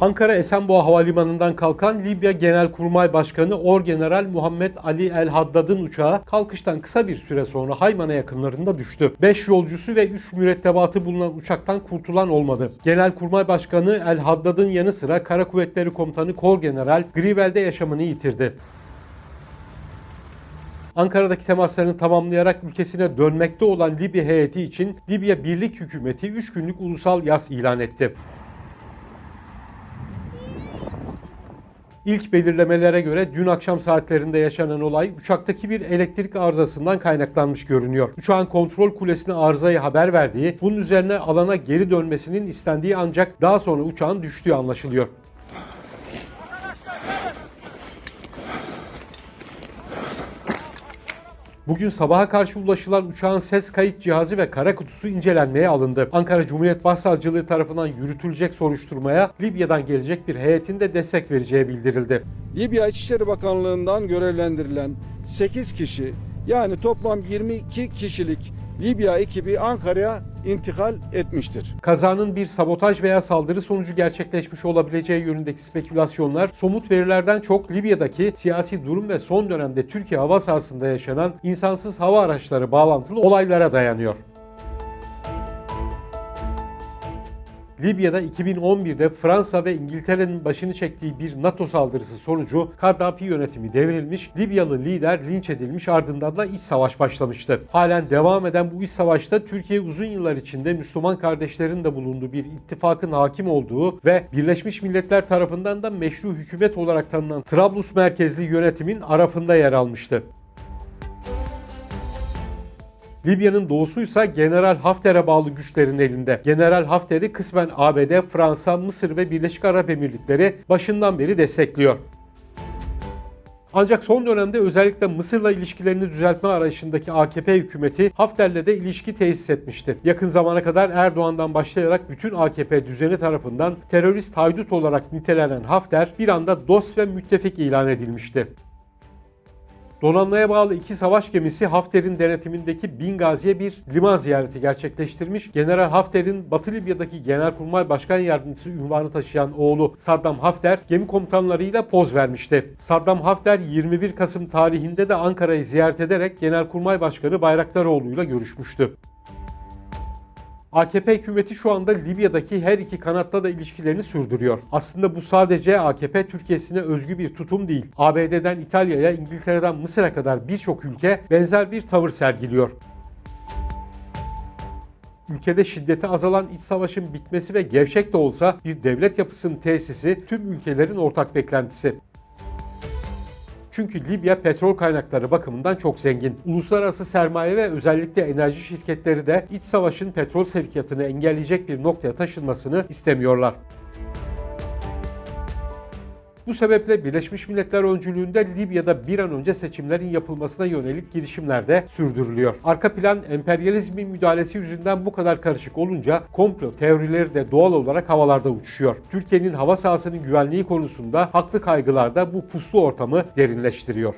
Ankara Esenboğa Havalimanı'ndan kalkan Libya Genelkurmay Başkanı Orgeneral Muhammed Ali El Haddad'ın uçağı kalkıştan kısa bir süre sonra Hayman'a yakınlarında düştü. 5 yolcusu ve 3 mürettebatı bulunan uçaktan kurtulan olmadı. Genelkurmay Başkanı El Haddad'ın yanı sıra Kara Kuvvetleri Komutanı Korgeneral Grivel'de yaşamını yitirdi. Ankara'daki temaslarını tamamlayarak ülkesine dönmekte olan Libya heyeti için Libya Birlik Hükümeti 3 günlük ulusal yas ilan etti. İlk belirlemelere göre dün akşam saatlerinde yaşanan olay uçaktaki bir elektrik arızasından kaynaklanmış görünüyor. Uçağın kontrol kulesine arızayı haber verdiği, bunun üzerine alana geri dönmesinin istendiği ancak daha sonra uçağın düştüğü anlaşılıyor. Bugün sabaha karşı ulaşılan uçağın ses kayıt cihazı ve kara kutusu incelenmeye alındı. Ankara Cumhuriyet Başsavcılığı tarafından yürütülecek soruşturmaya Libya'dan gelecek bir heyetin de destek vereceği bildirildi. Libya İçişleri Bakanlığı'ndan görevlendirilen 8 kişi yani toplam 22 kişilik Libya ekibi Ankara'ya intikal etmiştir. Kazanın bir sabotaj veya saldırı sonucu gerçekleşmiş olabileceği yönündeki spekülasyonlar somut verilerden çok Libya'daki siyasi durum ve son dönemde Türkiye hava sahasında yaşanan insansız hava araçları bağlantılı olaylara dayanıyor. Libya'da 2011'de Fransa ve İngiltere'nin başını çektiği bir NATO saldırısı sonucu Kaddafi yönetimi devrilmiş, Libyalı lider linç edilmiş ardından da iç savaş başlamıştı. Halen devam eden bu iç savaşta Türkiye uzun yıllar içinde Müslüman kardeşlerin de bulunduğu bir ittifakın hakim olduğu ve Birleşmiş Milletler tarafından da meşru hükümet olarak tanınan Trablus merkezli yönetimin arafında yer almıştı. Libya'nın doğusuysa General Hafter'e bağlı güçlerin elinde. General Hafter'i kısmen ABD, Fransa, Mısır ve Birleşik Arap Emirlikleri başından beri destekliyor. Ancak son dönemde özellikle Mısır'la ilişkilerini düzeltme arayışındaki AKP hükümeti Hafter'le de ilişki tesis etmişti. Yakın zamana kadar Erdoğan'dan başlayarak bütün AKP düzeni tarafından terörist haydut olarak nitelenen Hafter bir anda dost ve müttefik ilan edilmişti. Donanmaya bağlı iki savaş gemisi Hafter'in denetimindeki Bingazi'ye bir liman ziyareti gerçekleştirmiş. General Hafter'in Batı Libya'daki Genelkurmay Başkan Yardımcısı ünvanı taşıyan oğlu Saddam Hafter gemi komutanlarıyla poz vermişti. Saddam Hafter 21 Kasım tarihinde de Ankara'yı ziyaret ederek Genelkurmay Başkanı Bayraktaroğlu'yla görüşmüştü. AKP hükümeti şu anda Libya'daki her iki kanatta da ilişkilerini sürdürüyor. Aslında bu sadece AKP Türkiye'sine özgü bir tutum değil. ABD'den İtalya'ya, İngiltere'den Mısır'a kadar birçok ülke benzer bir tavır sergiliyor. Ülkede şiddeti azalan iç savaşın bitmesi ve gevşek de olsa bir devlet yapısının tesisi tüm ülkelerin ortak beklentisi. Çünkü Libya petrol kaynakları bakımından çok zengin. Uluslararası sermaye ve özellikle enerji şirketleri de iç savaşın petrol sevkiyatını engelleyecek bir noktaya taşınmasını istemiyorlar. Bu sebeple Birleşmiş Milletler öncülüğünde Libya'da bir an önce seçimlerin yapılmasına yönelik girişimler de sürdürülüyor. Arka plan emperyalizmin müdahalesi yüzünden bu kadar karışık olunca komplo teorileri de doğal olarak havalarda uçuşuyor. Türkiye'nin hava sahasının güvenliği konusunda haklı kaygılar da bu puslu ortamı derinleştiriyor.